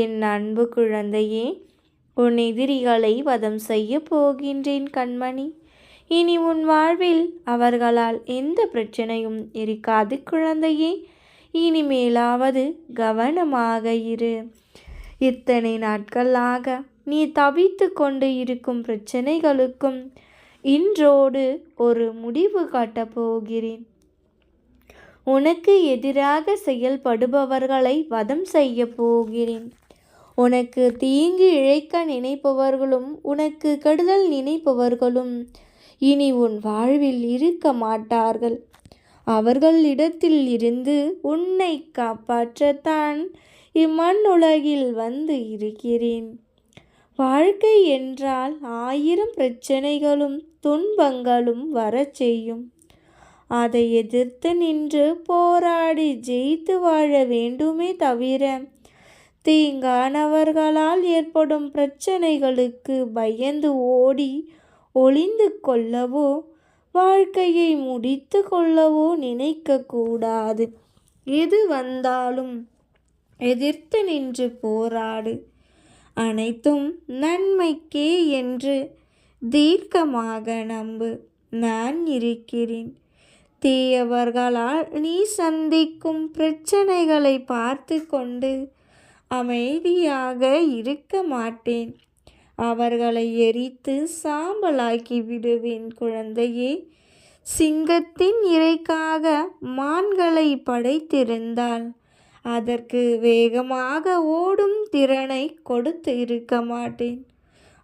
என் அன்பு குழந்தையே உன் எதிரிகளை வதம் செய்ய போகின்றேன் கண்மணி. இனி உன் வாழ்வில் அவர்களால் எந்த பிரச்சனையும் இருக்காது குழந்தையே. இனிமேலாவது கவனமாக இரு. இத்தனை நாட்களாக நீ தவித்து கொண்டு இருக்கும் பிரச்சனைகளுக்கும் இன்றோடு ஒரு முடிவு காட்டப் போகிறேன். உனக்கு எதிராக செயல்படுபவர்களை வதம் செய்ய போகிறேன். உனக்கு தீங்கு இழைக்க நினைப்பவர்களும் உனக்கு கெடுதல் நினைப்பவர்களும் இனி உன் வாழ்வில் இருக்க மாட்டார்கள். அவர்களிடத்தில் இருந்து உன்னை காப்பாற்றத்தான் இம்மண்ணுலகில் வந்து இருக்கிறேன். வாழ்க்கை என்றால் ஆயிரம் பிரச்சனைகளும் துன்பங்களும் வரச் செய்யும். அதை எதிர்த்து நின்று போராடி ஜெயித்து வாழ வேண்டுமே தவிர தீங்கானவர்களால் ஏற்படும் பிரச்சனைகளுக்கு பயந்து ஓடி ஒளிந்து கொள்ளவோ வாழ்க்கையை முடித்து கொள்ளவோ நினைக்கக்கூடாது எது வந்தாலும் எதிர்த்து நின்று போராடு. அனைத்தும் நன்மைக்கே என்று தீர்க்கமாக நம்பு. நான் இருக்கிறேன். தீயவர்களால் நீ சந்திக்கும் பிரச்சனைகளை பார்த்து கொண்டு அமைதியாக இருக்க மாட்டேன். அவர்களை எரித்து சாம்பலாக்கி விடுவேன் குழந்தையே. சிங்கத்தின் இறைக்காக மான்களை படைத்திருந்தால் அதற்கு வேகமாக ஓடும் திறனை கொடுத்து இருக்க மாட்டேன்.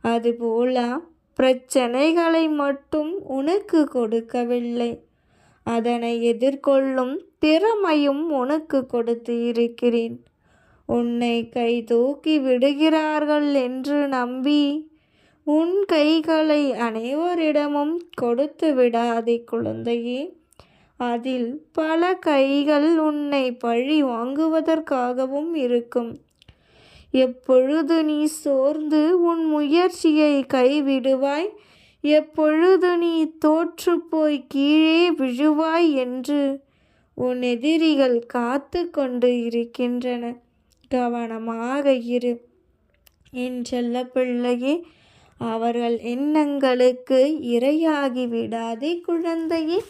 அதுபோல பிரச்சனைகளை மட்டும் உனக்கு கொடுக்கவில்லை. அதனை எதிர்கொள்ளும் திறமையும் உனக்கு கொடுத்து இருக்கிறேன். உன்னை கை தூக்கி விடுகிறார்கள் என்று நம்பி உன் கைகளை அனைவரிடமும் கொடுத்து விடாதே குழந்தையே. அதில் பல கைகள் உன்னை பழி வாங்குவதற்காகவும் இருக்கும். எப்பொழுது நீ சோர்ந்து உன் முயற்சியை கைவிடுவாய் எப்பொழுது நீ தோற்று போய் கீழே விழுவாய் என்று உன் எதிரிகள் காத்து கொண்டு இருக்கின்றன. கவனமாக இரு. என் செல்ல பிள்ளையே அவர்கள் எண்ணங்களுக்கு இரையாகி விடாதே குழந்தையே.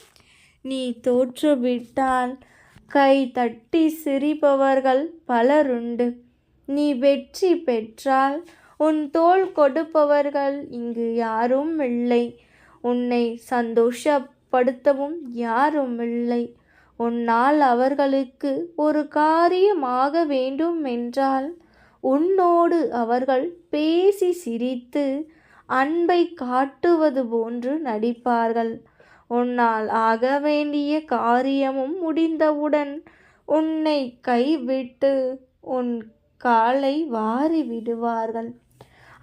நீ தோற்றுவிட்டால் கை தட்டி சிரிப்பவர்கள் பலருண்டு. நீ வெற்றி பெற்றால் உன் தோள் கொடுப்பவர்கள் இங்கு யாரும் இல்லை. உன்னை சந்தோஷப்படுத்தவும் யாரும் இல்லை. உன்னால் அவர்களுக்கு ஒரு காரியமாக வேண்டும் என்றால் உன்னோடு அவர்கள் பேசி சிரித்து அன்பை காட்டுவது போன்று நடிப்பார்கள். உன்னால் ஆக வேண்டிய காரியமும் முடிந்தவுடன் உன்னை கைவிட்டு உன் காலை வாரி விடுவார்கள்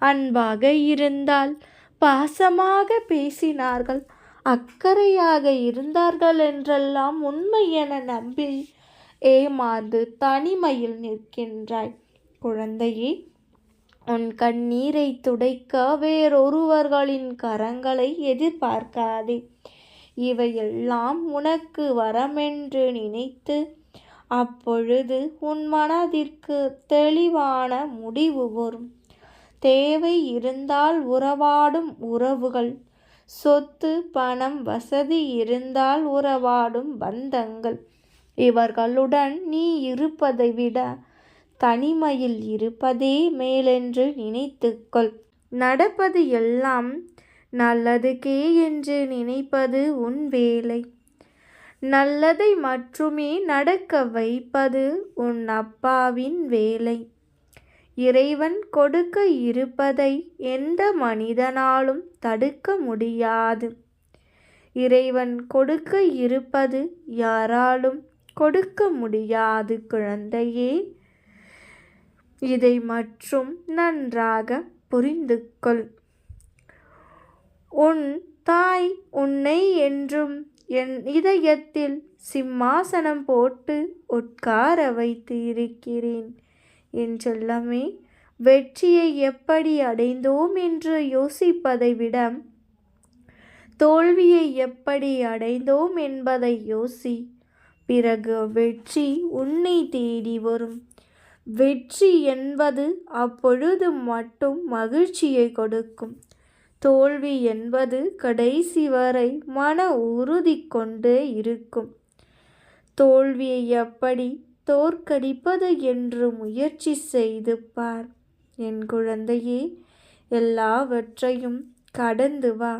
அன்பாக இருந்தால் பாசமாக பேசினார்கள். அக்கறையாக இருந்தார்கள் என்றெல்லாம் உண்மை என நம்பி ஏமாந்து தனிமையில் நிற்கின்றாய். குழந்தையே உன் கண்ணீரை துடைக்க வேறொருவர்களின் கரங்களை எதிர்பார்க்காதே. இவையெல்லாம் உனக்கு வரமென்று நினைத்து அப்பொழுது உன் மனதிற்கு தெளிவான முடிவு வரும். தேவை இருந்தால் உறவாடும் உறவுகள் சொத்து பணம் வசதி இருந்தால் உறவாடும் பந்தங்கள். இவர்களுடன் நீ இருப்பதை விட தனிமையில் இருப்பதே மேலென்று நினைத்துக்கொள். நடப்பது எல்லாம் நல்லதுக்கே என்று நினைப்பது உன் வேலை. நல்லதை மட்டுமே நடக்க வைப்பது உன் அப்பாவின் வேலை. இறைவன் கொடுக்க இருப்பதை எந்த மனிதனாலும் தடுக்க முடியாது. இறைவன் கொடுக்க இருப்பது யாராலும் கொடுக்க முடியாது குழந்தையே. இதை மற்றும் நன்றாக புரிந்து கொள் உன் தாய் உன்னை என்றும் என் இதயத்தில் சிம்மாசனம் போட்டு உட்கார வைத்து இருக்கிறேன் என் செல்லமே வெற்றியை எப்படி அடைந்தோம் என்று யோசிப்பதை விட தோல்வியை எப்படி அடைந்தோம் என்பதை யோசி. பிறகு வெற்றி உன்னை தேடி வரும். வெற்றி என்பது அப்பொழுது மட்டும் மகிழ்ச்சியை கொடுக்கும். தோல்வி என்பது கடைசி வரை மன உறுதி கொண்டே இருக்கும். தோல்வியை எப்படி தோற்கடிப்பது என்று முயற்சி செய்து பார். என் குழந்தையே எல்லாவற்றையும் கடந்து வா.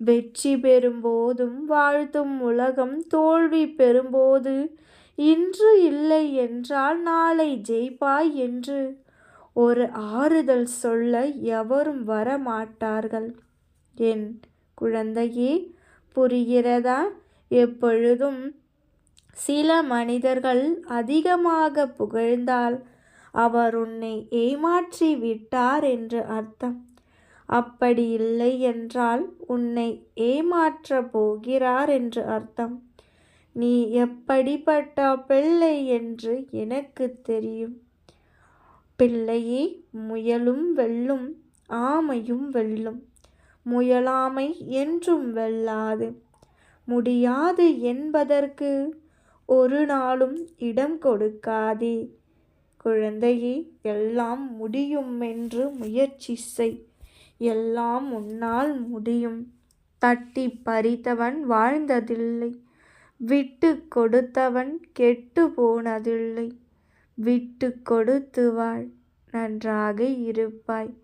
வெற்றி பெறும்போதும் வாழ்த்தும் உலகம் தோல்வி பெறும்போது இன்று இல்லை என்றால் நாளை ஜெயிப்பாய் என்று ஒரு ஆறுதல் சொல்ல எவரும் வரமாட்டார்கள். என் குழந்தையே புரிகிறதா? எப்பொழுதும் சில மனிதர்கள் அதிகமாக புகழ்ந்தால் அவர் உன்னை ஏமாற்றி விட்டார் என்று அர்த்தம். அப்படி இல்லை என்றால் உன்னை ஏமாற்ற போகிறார் என்று அர்த்தம். நீ எப்படிப்பட்ட பிள்ளை என்று எனக்கு தெரியும். பிள்ளையே முயலும் வெல்லும் ஆமையும் வெல்லும். முயலாமை என்றும் வெல்லாது. முடியாது என்பதற்கு ஒரு நாளும் இடம் கொடுக்காதே. குழந்தையே எல்லாம் முடியும் என்று முயற்சி செய். எல்லாம் உன்னால் முடியும். தட்டி பறித்தவன் வாழ்ந்ததில்லை. விட்டு கொடுத்தவன் கெட்டு போனதில்லை. விட்டு கொடுத்து வாழ். நன்றாக இருப்பாய்.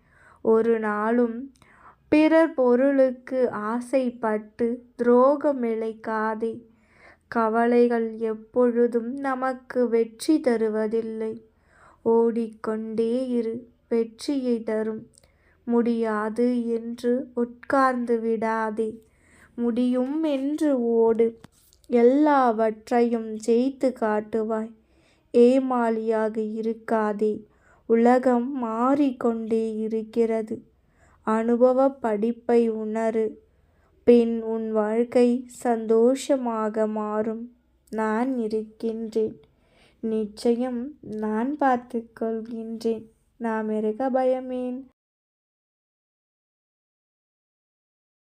ஒரு நாளும் பிறர் பொருளுக்கு ஆசைப்பட்டு துரோகம் இழைக்காதே கவலைகள் எப்பொழுதும் நமக்கு வெற்றி தருவதில்லை. ஓடிக்கொண்டே இரு வெற்றியை தரும். முடியாது என்று உட்கார்ந்து விடாதே. முடியும் என்று ஓடு. எல்லாவற்றையும் ஜெயித்து காட்டுவாய். ஏமாளியாக இருக்காதே. உலகம் மாறிக்கொண்டே இருக்கிறது. அனுபவ படிப்பை உணரு. பின் உன் வாழ்க்கை சந்தோஷமாக மாறும். நான் இருக்கின்றேன். நிச்சயம் நான் பார்த்துக்கொள்கின்றேன். நாம் இருக்க பயமேன்.